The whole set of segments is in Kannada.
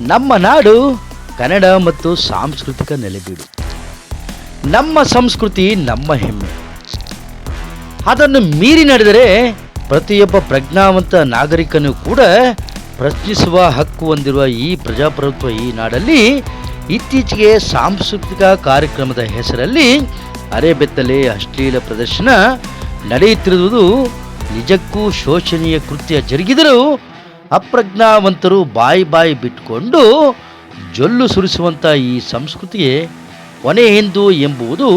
ನಮ್ಮ ನಾಡು ಕನ್ನಡ ಮತ್ತು ಸಾಂಸ್ಕೃತಿಕ ನೆಲೆಬೀಡು. ನಮ್ಮ ಸಂಸ್ಕೃತಿ ನಮ್ಮ ಹೆಮ್ಮೆ. ಅದನ್ನು ಮೀರಿ ನಡೆದರೆ ಪ್ರತಿಯೊಬ್ಬ ಪ್ರಜ್ಞಾವಂತ ನಾಗರಿಕನೂ ಕೂಡ ಪ್ರಶ್ನಿಸುವ ಹಕ್ಕು ಹೊಂದಿರುವ ಈ ಪ್ರಜಾಪ್ರಭುತ್ವ ಈ ನಾಡಲ್ಲಿ ಇತ್ತೀಚೆಗೆ ಸಾಂಸ್ಕೃತಿಕ ಕಾರ್ಯಕ್ರಮದ ಹೆಸರಲ್ಲಿ ಅರೆಬೆತ್ತಲೆ ಅಶ್ಲೀಲ ಪ್ರದರ್ಶನ ನಡೆಯುತ್ತಿರುವುದು ನಿಜಕ್ಕೂ ಶೋಚನೀಯ ಕೃತ್ಯ ಜರುಗಿದರೂ ಅಪ್ರಜ್ಞಾವಂತರು ಬಾಯಿ ಬಾಯಿ ಬಿಟ್ಟುಕೊಂಡು ಜೊಲ್ಲು ಸುರಿಸುವಂಥ ಈ ಸಂಸ್ಕೃತಿಗೆ ಕೊನೆ ಎಂದು ಎಂಬುದು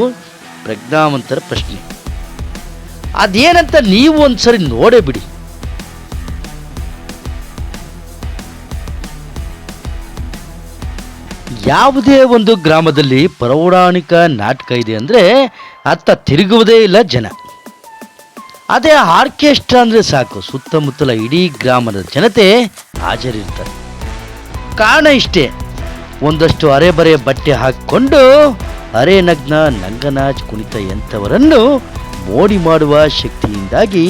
ಪ್ರಜ್ಞಾವಂತರ ಪ್ರಶ್ನೆ. ಅದೇನಂತ ನೀವು ಒಂದ್ಸರಿ ನೋಡೇ ಬಿಡಿ. ಯಾವುದೇ ಒಂದು ಗ್ರಾಮದಲ್ಲಿ ಪೌರಾಣಿಕ ನಾಟಕ ಇದೆ ಅಂದರೆ ಅತ್ತ ತಿರುಗುವುದೇ ಇಲ್ಲ ಜನ. ಅದೇ ಆರ್ಕೆಸ್ಟ್ರಾ ಅಂದರೆ ಸಾಕು, ಸುತ್ತಮುತ್ತಲ ಇಡೀ ಗ್ರಾಮದ ಜನತೆ ಹಾಜರಿರ್ತಾರೆ. ಕಾರಣ ಇಷ್ಟೇ, ಒಂದಷ್ಟು ಅರೆಬರೆ ಬಟ್ಟೆ ಹಾಕಿಕೊಂಡು ಅರೆ ನಗ್ನ ನಂಗನಾಚ್ ಕುಣಿತ ಎಂಥವರನ್ನು ಮೋಡಿ ಮಾಡುವ ಶಕ್ತಿಯಿಂದಾಗಿ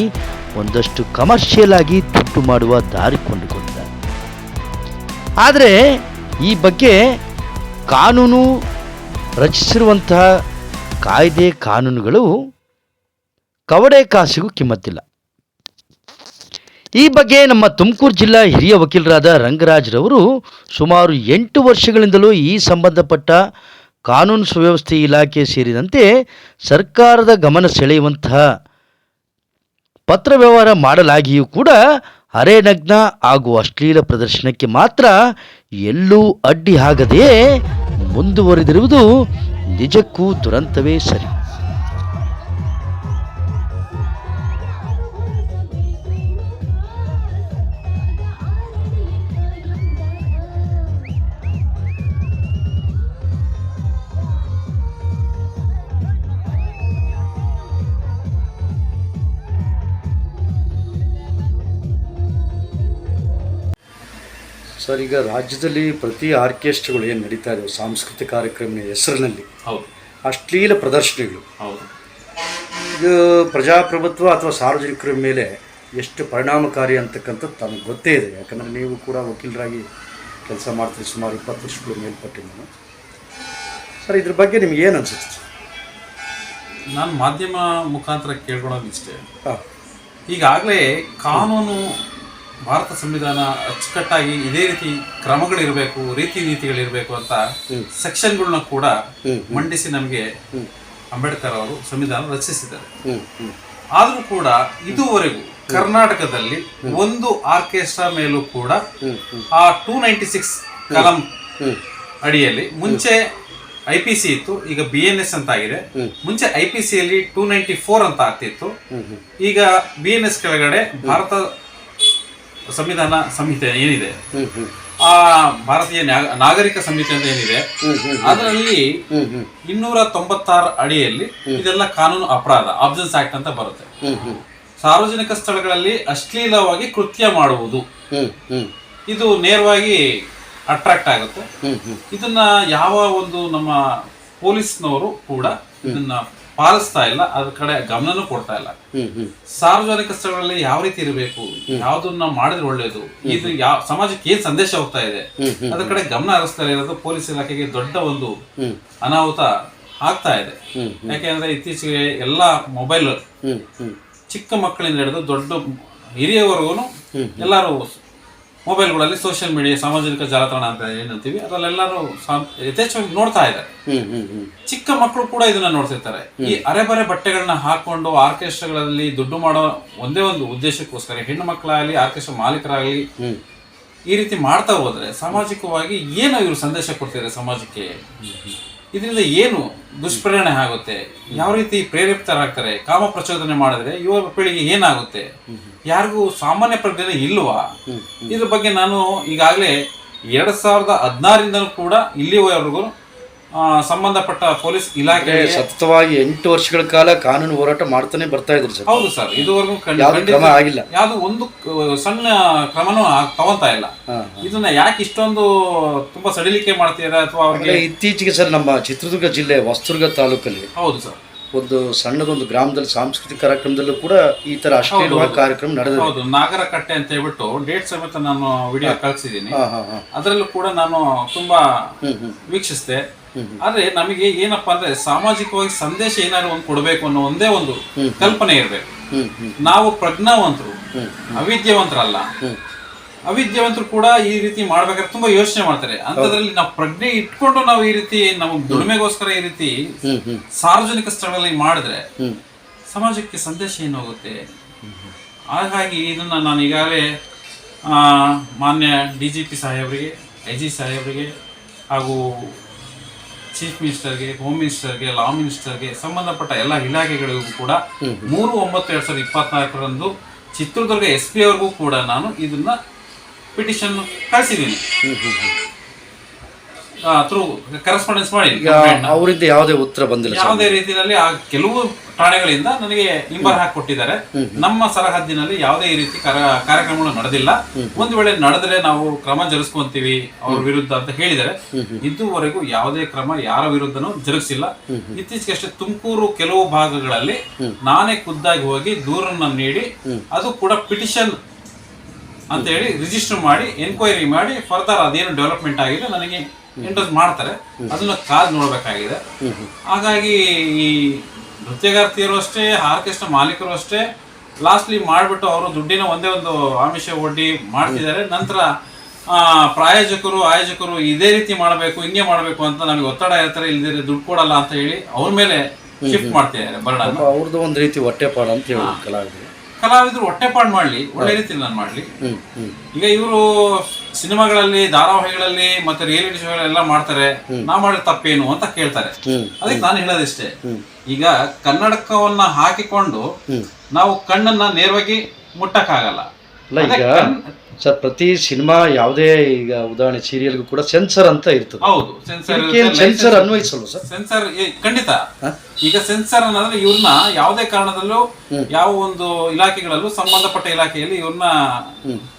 ಒಂದಷ್ಟು ಕಮರ್ಷಿಯಲ್ ಆಗಿ ದುಡ್ಡು ಮಾಡುವ ದಾರಿ ಕೊಂಡುಕೊಂಡಿದ್ದಾರೆ ಆದರೆ ಈ ಬಗ್ಗೆ ಕಾನೂನು ರಚಿಸಿರುವಂತಹ ಕಾಯ್ದೆ ಕಾನೂನುಗಳು ಕವಡೆ ಕಾಸಿಗೂ ಕಿಮ್ಮತ್ತಿಲ್ಲ. ಈ ಬಗ್ಗೆ ನಮ್ಮ ತುಮಕೂರು ಜಿಲ್ಲಾ ಹಿರಿಯ ವಕೀಲರಾದ ರಂಗರಾಜ್ರವರು ಸುಮಾರು ಎಂಟು ವರ್ಷಗಳಿಂದಲೂ ಈ ಸಂಬಂಧಪಟ್ಟ ಕಾನೂನು ಸುವ್ಯವಸ್ಥೆ ಇಲಾಖೆ ಸೇರಿದಂತೆ ಸರ್ಕಾರದ ಗಮನ ಸೆಳೆಯುವಂತಹ ಪತ್ರ ವ್ಯವಹಾರ ಮಾಡಲಾಗಿಯೂ ಕೂಡ ಅರೆನಗ್ನ ಹಾಗೂ ಅಶ್ಲೀಲ ಪ್ರದರ್ಶನಕ್ಕೆ ಮಾತ್ರ ಎಲ್ಲೂ ಅಡ್ಡಿ ಆಗದೆಯೇ ಮುಂದುವರೆದಿರುವುದು ನಿಜಕ್ಕೂ ದುರಂತವೇ ಸರಿ. ಸರ್ ಈಗ ರಾಜ್ಯದಲ್ಲಿ ಪ್ರತಿ ಆರ್ಕೆಸ್ಟ್ರಾಗಳು ಏನು ನಡೀತಾ ಇದಾವೆ? ಸಾಂಸ್ಕೃತಿಕ ಕಾರ್ಯಕ್ರಮದ ಹೆಸರಿನಲ್ಲಿ. ಹೌದು. ಅಶ್ಲೀಲ ಪ್ರದರ್ಶನಗಳು. ಹೌದು. ಇದು ಪ್ರಜಾಪ್ರಭುತ್ವ ಅಥವಾ ಸಾರ್ವಜನಿಕರ ಮೇಲೆ ಎಷ್ಟು ಪರಿಣಾಮಕಾರಿ ಅಂತಕ್ಕಂಥದ್ದು ತಮಗೆ ಗೊತ್ತೇ ಇದೆ. ಯಾಕಂದರೆ ನೀವು ಕೂಡ ವಕೀಲರಾಗಿ ಕೆಲಸ ಮಾಡ್ತೀರಿ ಸುಮಾರು ಇಪ್ಪತ್ತು ವರ್ಷಗಳು ಮೇಲ್ಪಟ್ಟಿ ನಾನು ಸರ್ ಇದ್ರ ಬಗ್ಗೆ ನಿಮ್ಗೆ ಏನು ಅನಿಸುತ್ತೆ? ನಾನು ಮಾಧ್ಯಮ ಮುಖಾಂತರ ಕೇಳ್ಕೊಳ್ಳೋದು ಇಷ್ಟೇ. ಹಾಂ. ಈಗಾಗಲೇ ಕಾನೂನು ಭಾರತ ಸಂವಿಧಾನ ಅಚ್ಚುಕಟ್ಟಾಗಿ ಇದೇ ರೀತಿ ಕ್ರಮಗಳಿರಬೇಕು ರೀತಿ ನೀತಿಗಳಿರಬೇಕು ಅಂತ ಸೆಕ್ಷನ್ಗಳನ್ನ ಕೂಡ ಮಂಡಿಸಿ ನಮಗೆ ಅಂಬೇಡ್ಕರ್ ಅವರು ಸಂವಿಧಾನ ರಚಿಸಿದ್ದಾರೆ. ಆದರೂ ಕೂಡ ಇದುವರೆಗೂ ಕರ್ನಾಟಕದಲ್ಲಿ ಒಂದು ಆರ್ಕೆಸ್ಟ್ರಾ ಮೇಲೂ ಕೂಡ ಆ ಟೂ ನೈಂಟಿ ಸಿಕ್ಸ್ ಕಲಂ ಅಡಿಯಲ್ಲಿ ಮುಂಚೆ ಐ ಪಿ ಸಿ ಇತ್ತು ಈಗ ಬಿ ಎನ್ ಎಸ್ ಅಂತ ಆಗಿದೆ ಮುಂಚೆ ಐ ಪಿ ಸಿ ಅಲ್ಲಿ ಟೂ ನೈಂಟಿ ಫೋರ್ ಅಂತ ಆಗ್ತಿತ್ತು. ಈಗ ಬಿ ಎನ್ ಎಸ್ ಕೆಳಗಡೆ ಭಾರತ ಸಂವಿಧಾನ ಸಂಹಿತೆ ಏನಿದೆ? ಆ ಭಾರತೀಯ ನಾಗರಿಕ ಸಂಹಿತೆ ಅಂತ ಏನಿದೆ? ಅದರಲ್ಲಿ ಇನ್ನೂರ ತೊಂಬತ್ತಾರು ಅಡಿಯಲ್ಲಿ ಇದೆಲ್ಲ ಕಾನೂನು ಅಪರಾಧ ಆಬ್ಸೆನ್ಸ್ ಆಕ್ಟ್ ಅಂತ ಬರುತ್ತೆ. ಸಾರ್ವಜನಿಕ ಸ್ಥಳಗಳಲ್ಲಿ ಅಶ್ಲೀಲವಾಗಿ ಕೃತ್ಯ ಮಾಡುವುದು. ಇದು ನೇರವಾಗಿ ಅಟ್ರಾಕ್ಟ್ ಆಗುತ್ತೆ. ಇದನ್ನ ಯಾವ ಒಂದು ನಮ್ಮ ಪೊಲೀಸ್ನವರು ಕೂಡ ಇದನ್ನ ಪಾಲಿಸ್ತಾ ಇಲ್ಲ ಅದ್ರ ಕಡೆ ಗಮನನೂ ಕೊಡ್ತಾ ಇಲ್ಲ. ಸಾರ್ವಜನಿಕ ಸ್ಥಳಗಳಲ್ಲಿ ಯಾವ ರೀತಿ ಇರಬೇಕು ಯಾವ್ದನ್ನ ಮಾಡಿದ್ರೆ ಒಳ್ಳೇದು ಇದು ಯಾವ ಸಮಾಜಕ್ಕೆ ಏನ್ ಸಂದೇಶ ಹೋಗ್ತಾ ಇದೆ ಅದ್ರ ಕಡೆ ಗಮನ ಹರಿಸ್ತಾ ಇರೋದು ಪೊಲೀಸ್ ಇಲಾಖೆಗೆ ದೊಡ್ಡ ಒಂದು ಅನಾಹುತ ಆಗ್ತಾ ಇದೆ. ಯಾಕೆಂದ್ರೆ ಇತ್ತೀಚೆಗೆ ಎಲ್ಲಾ ಮೊಬೈಲ್ ಚಿಕ್ಕ ಮಕ್ಕಳಿಂದ ಹಿಡಿದು ದೊಡ್ಡ ಹಿರಿಯವರೆಗೂ ಎಲ್ಲರೂ ಮೊಬೈಲ್ಗಳಲ್ಲಿ ಸೋಷಿಯಲ್ ಮೀಡಿಯಾ ಸಾಮಾಜಿಕ ಜಾಲತಾಣ ಅಂತ ಏನಂತೀವಿ ಅದರಲ್ಲೆಲ್ಲರೂ ಯಥೇಚ್ಛವಾಗಿ ನೋಡ್ತಾ ಇದ್ದಾರೆ. ಚಿಕ್ಕ ಮಕ್ಕಳು ಕೂಡ ಇದನ್ನ ನೋಡ್ತಿರ್ತಾರೆ. ಈ ಅರೆಬರೆ ಬಟ್ಟೆಗಳನ್ನ ಹಾಕೊಂಡು ಆರ್ಕೆಸ್ಟ್ರಾಗಳಲ್ಲಿ ದುಡ್ಡು ಮಾಡೋ ಒಂದೇ ಒಂದು ಉದ್ದೇಶಕ್ಕೋಸ್ಕರ ಹೆಣ್ಣು ಮಕ್ಕಳಾಗಲಿ ಆರ್ಕೆಸ್ಟ್ರಾ ಮಾಲೀಕರಾಗಲಿ ಈ ರೀತಿ ಮಾಡ್ತಾ ಹೋದ್ರೆ ಸಾಮಾಜಿಕವಾಗಿ ಏನು ಇವರು ಸಂದೇಶ ಕೊಡ್ತಿದ್ದಾರೆ ಸಮಾಜಕ್ಕೆ? ಇದರಿಂದ ಏನು ದುಷ್ಪರಿಣಾಮ ಆಗುತ್ತೆ? ಯಾವ ರೀತಿ ಪ್ರೇರೇಪಿತರಾಗ್ತಾರೆ ಕಾಮ ಪ್ರಚೋದನೆ ಮಾಡಿದ್ರೆ ಯುವ ಪೀಳಿಗೆ ಏನಾಗುತ್ತೆ? ಯಾರಿಗೂ ಸಾಮಾನ್ಯ ಪ್ರಜ್ಞೆ ಇಲ್ವಾ? ಇದ್ರ ಬಗ್ಗೆ ನಾನು ಈಗಾಗಲೇ ಎರಡ್ ಸಾವಿರದ ಹದಿನಾರಿಂದ ಕೂಡ ಇಲ್ಲಿವರೆಗೂ ಸಂಬಂಧಪಟ್ಟ ಪೊಲೀಸ್ ಇಲಾಖೆ ಸತತವಾಗಿ ಎಂಟು ವರ್ಷಗಳ ಕಾಲ ಕಾನೂನು ಹೋರಾಟ ಮಾಡ್ತಾನೆ ಬರ್ತಾ ಇದ್ರು ಸರ್. ಹೌದು ಸರ್ ಇದುವರೆಗೂ ಕ್ರಮ ಆಗಿಲ್ಲ. ಯಾವ್ದು ಒಂದು ಸಣ್ಣ ಕ್ರಮನೂ ತಗೊಂತಾ ಇಲ್ಲ. ಇದನ್ನ ಯಾಕೆ ಇಷ್ಟೊಂದು ತುಂಬಾ ಸಡಿಲಿಕೆ ಮಾಡ್ತಿದ್ದಾರೆ ಅಥವಾ ಅವ್ರಿಗೆ ಇತ್ತೀಚೆಗೆ ಸರ್ ನಮ್ಮ ಚಿತ್ರದುರ್ಗ ಜಿಲ್ಲೆ ಹೊಸದುರ್ಗ ತಾಲೂಕಲ್ಲಿ ಹೌದು ಸರ್. ಒಂದು ಸಣ್ಣದೊಂದು ಗ್ರಾಮದಲ್ಲಿ ಸಾಂಸ್ಕೃತಿಕ ಕಾರ್ಯಕ್ರಮದಲ್ಲೂ ಕೂಡ ಈ ತರ ಅಷ್ಟೇ ಕಾರ್ಯಕ್ರಮ ನಡೆದಿದೆ. ಹೌದು ನಾಗರಕಟ್ಟೆ ಅಂತ ಹೇಳ್ಬಿಟ್ಟು ಡೇಟ್ ಸಮೇತ ನಾನು ವಿಡಿಯೋ ಕಳಿಸಿದ್ದೀನಿ. ಅದರಲ್ಲೂ ಕೂಡ ನಾನು ತುಂಬಾ ವೀಕ್ಷಿಸಿದೆ ಆದ್ರೆ ನಮಗೆ ಏನಪ್ಪಾ ಅಂದ್ರೆ ಸಾಮಾಜಿಕವಾಗಿ ಸಂದೇಶ ಏನಾದ್ರು ಒಂದು ಕೊಡಬೇಕು ಅನ್ನೋ ಒಂದೇ ಒಂದು ಕಲ್ಪನೆ ಇರಬೇಕು. ನಾವು ಪ್ರಜ್ಞಾವಂತರು ಅವಿದ್ಯಾವಂತರಲ್ಲ. ಅವಿದ್ಯಾವಂತರು ಕೂಡ ಈ ರೀತಿ ಮಾಡ್ಬೇಕಾದ್ರೆ ತುಂಬಾ ಯೋಚನೆ ಮಾಡ್ತಾರೆ. ಅಂತದ್ರಲ್ಲಿ ನಾವು ಪ್ರಜ್ಞೆ ಇಟ್ಕೊಂಡು ನಾವು ಈ ರೀತಿ ನಮ್ಮ ದುಡಿಮೆಗೋಸ್ಕರ ಈ ರೀತಿ ಸಾರ್ವಜನಿಕ ಸ್ಥಳಗಳಲ್ಲಿ ಮಾಡಿದ್ರೆ ಸಮಾಜಕ್ಕೆ ಸಂದೇಶ ಏನು ಹೋಗುತ್ತೆ? ಹಾಗಾಗಿ ಇದನ್ನ ನಾನು ಈಗಾಗಲೇ ಮಾನ್ಯ ಡಿ ಜಿ ಪಿ ಸಾಹೇಬರಿಗೆ ಐ ಜಿ ಸಾಹೇಬರಿಗೆ ಹಾಗೂ ಚೀಫ್ ಮಿನಿಸ್ಟರ್ಗೆ ಹೋಮ್ ಮಿನಿಸ್ಟರ್ಗೆ ಲಾ ಮಿನಿಸ್ಟರ್ಗೆ ಸಂಬಂಧಪಟ್ಟ ಎಲ್ಲ ಇಲಾಖೆಗಳಿಗೂ ಕೂಡ ಮೂರು ಒಂಬತ್ತು ಎರಡ್ ಸಾವಿರದ ಇಪ್ಪತ್ನಾಲ್ಕರಂದು ಚಿತ್ರದುರ್ಗ ಎಸ್ ಪಿ ಅವ್ರಿಗೂ ಕೂಡ ನಾನು ಇದನ್ನ ಪಿಟಿಷನ್ ಕಳಿಸಿದ್ದೀನಿ. ಥ್ರೂ ಕರೆಸ್ಪಾಂಡೆನ್ಸ್ ಮಾಡಿ ಅವರಿಂದ ಯಾವುದೇ ಉತ್ತರ ಬಂದಿಲ್ಲ ಯಾವುದೇ ರೀತಿಯಲ್ಲಿ ಆ ಕೆಲವು ಠಾಣೆಗಳಿಂದ ನನಗೆ ಇಂಬರ್ ಹಾಕಿ ಕೊಟ್ಟಿದ್ದಾರೆ ನಮ್ಮ ಸರಹದ್ದಿನಲ್ಲಿ ಯಾವುದೇ ಈ ರೀತಿ ಕರ- ಕಾರ್ಯಕ್ರಮಗಳು ನಡೆದಿಲ್ಲ. ಒಂದು ವೇಳೆ ನಡೆದ್ರೆ ನಾವು ಕ್ರಮ ಜರುಗಿಸ್ಕೊಂತೀವಿ ಅವ್ರ ವಿರುದ್ಧ ಅಂತ ಹೇಳಿದ್ದಾರೆ. ಇದುವರೆಗೂ ಯಾವುದೇ ಕ್ರಮ ಯಾರ ವಿರುದ್ಧನೂ ಜರುಗಿಸಿಲ್ಲ. ಇತ್ತೀಚೆಗೆ ಅಷ್ಟೇ ತುಮಕೂರು ಕೆಲವು ಭಾಗಗಳಲ್ಲಿ ನಾನೇ ಖುದ್ದಾಗಿ ಹೋಗಿ ದೂರನ್ನ ನೀಡಿ ಅದು ಕೂಡ ಪಿಟಿಷನ್ ಅಂತ ಹೇಳಿ ರಿಜಿಸ್ಟರ್ ಮಾಡಿ ಎನ್ಕ್ವೈರಿ ಮಾಡಿ ಫರ್ದರ್ ಅದೇನು ಡೆವಲಪ್ಮೆಂಟ್ ಆಗಿದೆ ನನಗೆ ಇಂಟ್ರೆಸ್ಟ್ ಮಾಡ್ತಾರೆ. ಅದನ್ನ ಕಾದ್ ನೋಡ್ಬೇಕಾಗಿದೆ. ಹಾಗಾಗಿ ಈ ನೃತ್ಯಗಾರ್ತಿಯರು ಅಷ್ಟೇ ಆರ್ಕೆಸ್ಟ್ರಾ ಮಾಲೀಕರು ಅಷ್ಟೇ. ಲಾಸ್ಟ್ಲಿ ಮಾಡಿಬಿಟ್ಟು ಅವರು ದುಡ್ಡಿನ ಒಂದೇ ಒಂದು ಆಮಿಷ ಒಡ್ಡಿ ಮಾಡ್ತಿದ್ದಾರೆ. ನಂತರ ಪ್ರಾಯೋಜಕರು ಆಯೋಜಕರು ಇದೇ ರೀತಿ ಮಾಡಬೇಕು ಹಿಂಗೆ ಮಾಡಬೇಕು ಅಂತ ನಮಗೆ ಒತ್ತಡ ಇರ್ತಾರೆ ಇಲ್ದಿದ್ರೆ ದುಡ್ಡು ಕೊಡಲ್ಲ ಅಂತ ಹೇಳಿ ಅವ್ರ ಮೇಲೆ ಶಿಫ್ಟ್ ಮಾಡ್ತಿದ್ದಾರೆ ಬರ್ಡನ್ನ. ಅವ್ರದ್ದು ಒಂದು ರೀತಿ ಹೊಟ್ಟೆಪಾಡ ಅಂತ ಹೇಳಿ ಕಲಾವಿದರು. ಕಲಾವಿದರು ಹೊಟ್ಟೆಪಾಡು ಮಾಡ್ಲಿ ಒಳ್ಳೆ ರೀತಿ ನಾನು ಮಾಡ್ಲಿ. ಈಗ ಇವರು ಸಿನಿಮಾಗಳಲ್ಲಿ ಧಾರಾವಾಹಿಗಳಲ್ಲಿ ಮತ್ತೆ ರಿಯಾಲಿಟಿ ಶೋ ಎಲ್ಲ ಮಾಡ್ತಾರೆ. ನಾ ಮಾಡಿದ ತಪ್ಪೇನು ಅಂತ ಕೇಳ್ತಾರೆ. ಅದಕ್ಕೆ ನಾನು ಹೇಳೋದಿಷ್ಟೇ. ಈಗ ಕನ್ನಡಕವನ್ನ ಹಾಕಿಕೊಂಡು ನಾವು ಕಣ್ಣನ್ನ ನೇರವಾಗಿ ಮುಟ್ಟಕ್ಕಾಗಲ್ಲ. ಈಗ ಸರ್ ಪ್ರತಿ ಸಿನಿಮಾ ಯಾವುದೇ ಈಗ ಉದಾಹರಣೆ ಸೀರಿಯಲ್ಗೂ ಕೂಡ ಸೆನ್ಸರ್ ಅಂತ ಇರ್ತದೆ. ಹೌದು ಸೆನ್ಸರ್ ಸೆನ್ಸರ್ ಅನ್ವಯಿಸಲ್ವ ಸರ್? ಸೆನ್ಸರ್ ಖಂಡಿತ. ಈಗ ಸೆನ್ಸರ್ ಅನ್ನೋದ್ರೆ ಇವ್ರನ್ನ ಯಾವುದೇ ಕಾರಣದಲ್ಲೂ ಯಾವ ಒಂದು ಇಲಾಖೆಗಳಲ್ಲೂ ಸಂಬಂಧಪಟ್ಟ ಇಲಾಖೆಯಲ್ಲಿ ಇವ್ರನ್ನ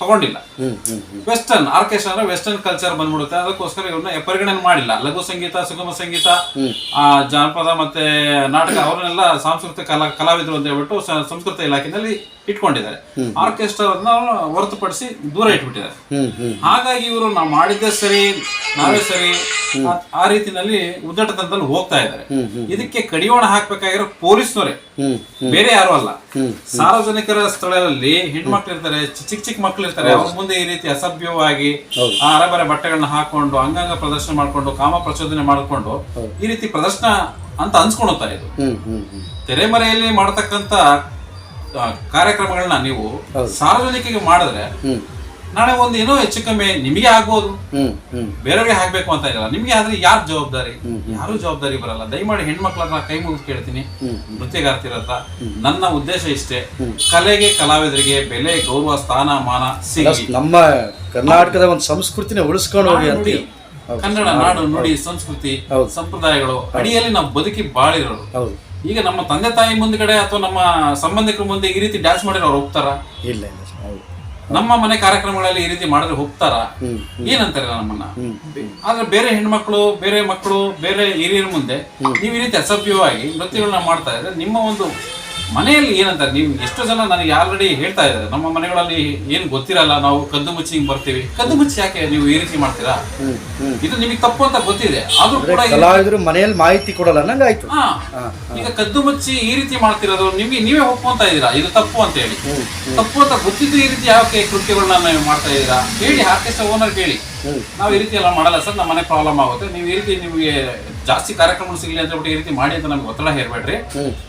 ತಗೊಂಡಿಲ್ಲ. ವೆಸ್ಟರ್ನ್ ಆರ್ಕೆಸ್ಟ್ರಾ ಅಂದ್ರೆ ವೆಸ್ಟರ್ನ್ ಕಲ್ಚರ್ ಬಂದ್ಬಿಡುತ್ತೆ. ಅದಕ್ಕೋಸ್ಕರ ಇವ್ರನ್ನ ಪರಿಗಣನೆ ಮಾಡಿಲ್ಲ. ಲಘು ಸಂಗೀತ ಸುಗಮ ಸಂಗೀತ ಆ ಜಾನಪದ ಮತ್ತೆ ನಾಟಕ ಅವರನ್ನೆಲ್ಲ ಸಾಂಸ್ಕೃತಿಕ ಕಲಾ ಕಲಾವಿದರು ಅಂತ ಹೇಳ್ಬಿಟ್ಟು ಸಂಸ್ಕೃತ ಇಲಾಖೆಯಲ್ಲಿ ಇಟ್ಕೊಂಡಿದ್ದಾರೆ. ಆರ್ಕೆಸ್ಟ್ರಾ ಹೊರತುಪಡಿಸಿ ದೂರ ಇಟ್ಬಿಟ್ಟಿದ್ದಾರೆ. ಹಾಗಾಗಿ ಇವರು ನಾವು ಮಾಡಿದ್ದೇ ಸರಿ ನಾವೇ ಸರಿ ಆ- ರೀತಿನಲ್ಲಿ ಉದ್ದಟತನದಲ್ಲಿ ಹೋಗ್ತಾ ಇದ್ದಾರೆ. ಇದಕ್ಕೆ ಕಡಿವಾಣ ಹಾಕ್ಬೇಕಾಗಿರೋ ಪೊಲೀಸ್ನವರೇ. ಬೇರೆ ಯಾರು ಅಲ್ಲ. ಸಾರ್ವಜನಿಕರ ಸ್ಥಳದಲ್ಲಿ ಹೆಣ್ಮಕ್ಳು ಇರ್ತಾರೆ ಚಿಕ್ಕ ಚಿಕ್ಕ ಮಕ್ಳು ಇರ್ತಾರೆ ಅವ್ರ ಮುಂದೆ ಈ ರೀತಿ ಅಸಭ್ಯವಾಗಿ ಆ ಅರಬರ ಬಟ್ಟೆಗಳನ್ನ ಹಾಕೊಂಡು ಅಂಗಾಂಗ ಪ್ರದರ್ಶನ ಮಾಡ್ಕೊಂಡು ಕಾಮ ಪ್ರಚೋದನೆ ಮಾಡ್ಕೊಂಡು ಈ ರೀತಿ ಪ್ರದರ್ಶನ ಅಂತ ಅನ್ಸ್ಕೊಂಡೋಗ್ತಾರೆ ಇದು? ತೆರೆಮರೆಯಲ್ಲಿ ಮಾಡತಕ್ಕಂತ ಕಾರ್ಯಕ್ರಮಗಳನ್ನ ನೀವು ಸಾರ್ವಜನಿಕರಿಗೆ ಮಾಡಿದ್ರೆ ನಾಳೆ ಒಂದು ಏನೋ ಹೆಚ್ಚು ಕಮ್ಮಿ ನಿಮಗೆ ಆಗ್ಬೋದು. ಬೇರೆಯವ್ರಿಗೆ ಹಾಕ್ಬೇಕು ಅಂತ ಇರಲ್ಲ. ನಿಮ್ಗೆ ಆದ್ರೆ ಯಾರು ಜವಾಬ್ದಾರಿ? ಯಾರು ಜವಾಬ್ದಾರಿ ಬರಲ್ಲ. ದಯಮಾಡಿ ಹೆಣ್ಮಕ್ಳನ್ನ ಕೈ ಮುಗಿದು ಕೇಳ್ತೀನಿ. ನೃತ್ಯಗಾರ್ತಿರ ಹತ್ರ ನನ್ನ ಉದ್ದೇಶ ಇಷ್ಟೇ. ಕಲೆಗೆ ಕಲಾವಿದರಿಗೆ ಬೆಲೆ ಗೌರವ ಸ್ಥಾನ ಮಾನ ಸಿಗಲಿ ನಮ್ಮ ಕರ್ನಾಟಕದ ಒಂದು ಸಂಸ್ಕೃತಿನ ಉಳಿಸ್ಕೊಂಡು ಹೋಗಿ ಅಂತ ಕನ್ನಡ ನಾಡು ನುಡಿ ಸಂಸ್ಕೃತಿ. ಸಂಪ್ರದಾಯಗಳು ಅಡಿಯಲ್ಲಿ ನಾವು ಬದುಕಿ ಬಾಳಿರೋರು ಈಗ ನಮ್ಮ ತಂದೆ ತಾಯಿ ಮುಂದ್ಗಡೆ ಅಥವಾ ನಮ್ಮ ಸಂಬಂಧಿಕರ ಮುಂದೆ ಈ ರೀತಿ ಡ್ಯಾನ್ಸ್ ಮಾಡಿರೋ ಅವ್ರು ಹೋಗ್ತಾರ? ಇಲ್ಲ ಇಲ್ಲ. ನಮ್ಮ ಮನೆ ಕಾರ್ಯಕ್ರಮಗಳಲ್ಲಿ ಈ ರೀತಿ ಮಾಡಿದ್ರೆ ಹೋಗ್ತಾರ? ಏನಂತಾರೆ ನಮ್ಮನ್ನ? ಆದ್ರೆ ಬೇರೆ ಹೆಣ್ಮಕ್ಳು ಬೇರೆ ಮಕ್ಕಳು ಬೇರೆ ಹಿರಿಯರ ಮುಂದೆ ನೀವು ಈ ರೀತಿ ಅಸಭ್ಯವಾಗಿ ನೃತ್ಯಗಳನ್ನ ಮಾಡ್ತಾ ಇದ್ರೆ ನಿಮ್ಮ ಒಂದು ಮನೆಯಲ್ಲಿ ಏನಂತಾರೆ ನೀವು ಎಷ್ಟೋ ಜನ ನನಗೆ ಆಲ್ರೆಡಿ ಹೇಳ್ತಾ ಇದ್ದಾರೆ. ನಮ್ಮ ಮನೆಗಳಲ್ಲಿ ಏನು ಗೊತ್ತಿರಲ್ಲ ನಾವು ಕದ್ದು ಮುಚ್ಚಿ ಹಿಂಗ್ ಬರ್ತೀವಿ. ಕದ್ದು ಮುಚ್ಚಿ ಯಾಕೆ ನೀವು ಈ ರೀತಿ ಮಾಡ್ತೀರಾ? ಇದು ನಿಮಗೆ ತಪ್ಪು ಅಂತ ಗೊತ್ತಿದೆ. ಆದ್ರೂ ಕೂಡ ಕಲಾವಿದರು ಮನೆಯಲ್ಲಿ ಮಾಹಿತಿ ಕೊಡಲ್ಲ ನಂಗಾಯ್ತು ಆಯ್ತು. ಹಾ. ಈಗ ಕದ್ದು ಮುಚ್ಚಿ ಈ ರೀತಿ ಮಾಡ್ತಿರೋದು ನಿಮ್ಗೆ ನೀವೇ ಒಪ್ಕೊಂತ ಇದ್ದೀರಾ? ಇದು ತಪ್ಪು ಅಂತ ಹೇಳಿ. ತಪ್ಪು ಅಂತ ಗೊತ್ತಿದ್ದು ಈ ರೀತಿ ಯಾಕೆ ಕೃತ್ಯಗಳನ್ನ ನೀವು ಮಾಡ್ತಾ ಇದ್ದೀರಾ? ಹೇಳಿ ಆರ್ಕೆಸ್ಟ್ರಾ ಓನರ್ ಹೇಳಿ ನಾವು ಈ ರೀತಿ ಎಲ್ಲ ಮಾಡಲ್ಲ ಸರ್ ನಮ್ಮ ಮನೆ ಪ್ರಾಬ್ಲಮ್ ಆಗುತ್ತೆ. ನೀವು ಈ ರೀತಿ ನಿಮಗೆ ಜಾಸ್ತಿ ಕಾರ್ಯಕ್ರಮ ಸಿಗಲಿ ಅಂತ ಹೇಳ್ಬಿಟ್ಟು ಈ ರೀತಿ ಮಾಡಿ ಅಂತ ನಮ್ಗೆ ಒತ್ತಡ ಹೇರ್ಬೇಡ್ರಿ.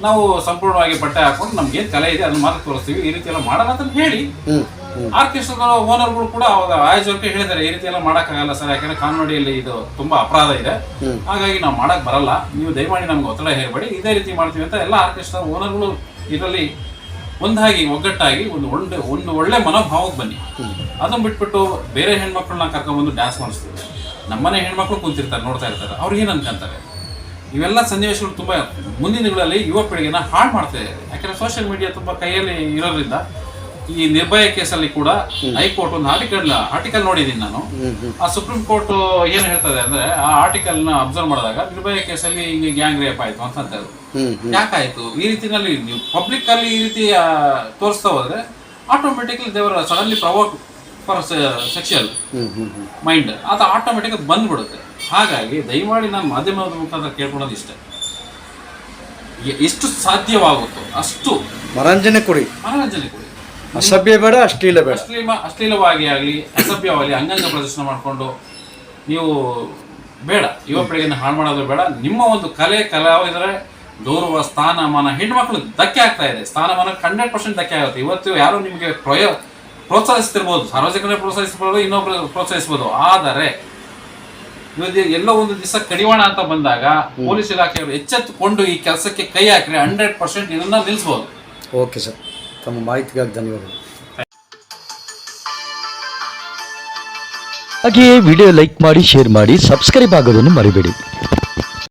ನಾವು ಸಂಪೂರ್ಣವಾಗಿ ಬಟ್ಟೆ ಹಾಕೊಂಡು ನಮ್ಗೆ ಏನ್ ಕಲೆ ಇದೆ ಅದನ್ನ ಮಾತ್ರ ತೋರಿಸ್ತೀವಿ. ಈ ರೀತಿ ಎಲ್ಲ ಮಾಡಲ್ಲ ಅಂತ ಹೇಳಿ ಆರ್ಕೆಸ್ಟ್ರಾದ ಓನರ್ಗಳು ಕೂಡ ಅವಾಗ ಆಯೋಜಕರಿಗೆ ಹೇಳಿದ್ದಾರೆ ಈ ರೀತಿ ಎಲ್ಲ ಮಾಡಕ್ಕಾಗಲ್ಲ ಸರ್ ಯಾಕಂದ್ರೆ ಕಾನೂನಿಯಲ್ಲಿ ಇದು ತುಂಬಾ ಅಪರಾಧ ಇದೆ. ಹಾಗಾಗಿ ನಾವು ಮಾಡಕ್ ಬರಲ್ಲ. ನೀವು ದಯಮಾಡಿ ನಮ್ಗೆ ಒತ್ತಡ ಹೇರಬೇಡಿ. ಇದೇ ರೀತಿ ಮಾಡ್ತೀವಿ ಅಂತ ಎಲ್ಲ ಆರ್ಕೆಸ್ಟ್ರಾ ಓನರ್ಗಳು ಇದರಲ್ಲಿ ಒಂದಾಗಿ ಒಗ್ಗಟ್ಟಾಗಿ ಒಂದು ಒಳ್ಳೆ ಒಂದು ಒಳ್ಳೆ ಮನೋಭಾವಕ್ಕೆ ಬನ್ನಿ. ಅದನ್ನ ಬಿಟ್ಬಿಟ್ಟು ಬೇರೆ ಹೆಣ್ಮಕ್ಳನ್ನ ಕರ್ಕೊಂಡ್ಬಂದು ಡ್ಯಾನ್ಸ್ ಮಾಡಿಸ್ತೀವಿ. ನಮ್ಮನೆ ಹೆಣ್ಮಕ್ಳು ಕುಂತಿರ್ತಾರೆ ನೋಡ್ತಾ ಇರ್ತಾರೆ. ಅವ್ರು ಏನು ಅನ್ಕೊಂತಾರೆ? ಇವೆಲ್ಲ ಸನ್ನಿವೇಶಗಳು ತುಂಬ ಮುಂದಿನ ದಿನಗಳಲ್ಲಿ ಯುವ ಪೀಳಿಗೆನ ಹಾಳು ಮಾಡ್ತಾ ಇದೆ. ಯಾಕಂದ್ರೆ ಸೋಷಿಯಲ್ ಮೀಡಿಯಾ ತುಂಬ ಕೈಯಲ್ಲಿ ಇರೋದ್ರಿಂದ ಈ ನಿರ್ಭಯ ಕೇಸಲ್ಲಿ ಕೂಡ ಹೈಕೋರ್ಟ್ ಒಂದು ಆರ್ಟಿಕಲ್ ಆರ್ಟಿಕಲ್ ನೋಡಿದ್ದೀನಿ ನಾನು. ಆ ಸುಪ್ರೀಂ ಕೋರ್ಟ್ ಏನು ಹೇಳ್ತದೆ ಅಂದ್ರೆ ಆ ಆರ್ಟಿಕಲ್ನ ಅಬ್ಸರ್ವ್ ಮಾಡಿದಾಗ ನಿರ್ಭಯ ಕೇಸಲ್ಲಿ ಹಿಂಗೆ ಗ್ಯಾಂಗ್ ರೇಪ್ ಆಯ್ತು ಅಂತ ಅಂತಾರೆ ಯಾಕಾಯ್ತು? ಈ ರೀತಿನಲ್ಲಿ ನೀವು ಪಬ್ಲಿಕ್ ಅಲ್ಲಿ ಈ ರೀತಿ ತೋರಿಸ್ತಾ ಹೋದ್ರೆ ಆಟೋಮೆಟಿಕ್ಲಿ ದೇವರ suddenly provoke for sexual mind ಅದು ಆಟೋಮೆಟಿಕ್ ಬಂದ್ಬಿಡುತ್ತೆ. ಹಾಗಾಗಿ ದಯಮಾಡಿ ನಾನು ಮಾಧ್ಯಮದ ಮುಖಾಂತರ ಕೇಳ್ಕೊಳ್ಳೋದು ಇಷ್ಟ. ಎಷ್ಟು ಸಾಧ್ಯವಾಗುತ್ತೋ ಅಷ್ಟು ಮನರಂಜನೆ ಕೊಡಿ. ಮನರಂಜನೆ ಕೊಡಿ. ಅಸಭ್ಯ ಬೇಡ ಅಶ್ಲೀಲ ಬೇಡ. ಅಶ್ಲೀಲ ಅಶ್ಲೀಲವಾಗಿ ಆಗಲಿ ಅಸಭ್ಯವಾಗಲಿ ಅಂಗಾಂಗ ಪ್ರದರ್ಶನ ಮಾಡಿಕೊಂಡು ನೀವು ಬೇಡ. ಯುವ ಪೀಳಿಗೆಯನ್ನು ಹಾಳು ಮಾಡೋದು ಬೇಡ. ನಿಮ್ಮ ಒಂದು ಕಲೆ ಕಲಾವಿದರ ಗೌರವ ಸ್ಥಾನಮಾನ ಹೆಣ್ಮಕ್ಳು ಧಕ್ಕೆ ಆಗ್ತಾ ಇದೆ. ಸ್ಥಾನಮಾನ ಹಂಡ್ರೆಡ್ ಪರ್ಸೆಂಟ್ ಧಕ್ಕೆ ಆಗುತ್ತೆ. ಇವತ್ತು ಯಾರು ನಿಮಗೆ ಪ್ರಯೋ ಪ್ರೋತ್ಸಾಹಿಸ್ತಿರ್ಬೋದು ಸಾರ್ವಜನಿಕರೇ ಪ್ರೋತ್ಸಾಹಿಸ್ಬೋದು ಇನ್ನೊಬ್ರು ಪ್ರೋತ್ಸಾಹಿಸ್ಬೋದು ಆದರೆ ಇವತ್ತು ಎಲ್ಲೋ ಒಂದು ದಿವಸ ಕಡಿವಾಣ ಅಂತ ಬಂದಾಗ ಪೊಲೀಸ್ ಇಲಾಖೆಯವರು ಎಚ್ಚೆತ್ತುಕೊಂಡು ಈ ಕೆಲಸಕ್ಕೆ ಕೈ ಹಾಕಿದ್ರೆ ಹಂಡ್ರೆಡ್ ಪರ್ಸೆಂಟ್ ಇದನ್ನ ನಿಲ್ಲಿಸ್ಬೋದು ಓಕೆ ಸರ್. ತಮ್ಮ ಮಾಹಿತಿಗಾಗಿ ಧನ್ಯವಾದಗಳು. ಹಾಗೆಯೇ ವಿಡಿಯೋ ಲೈಕ್ ಮಾಡಿ ಶೇರ್ ಮಾಡಿ ಸಬ್ಸ್ಕ್ರೈಬ್ ಆಗೋದನ್ನು ಮರಿಬೇಡಿ.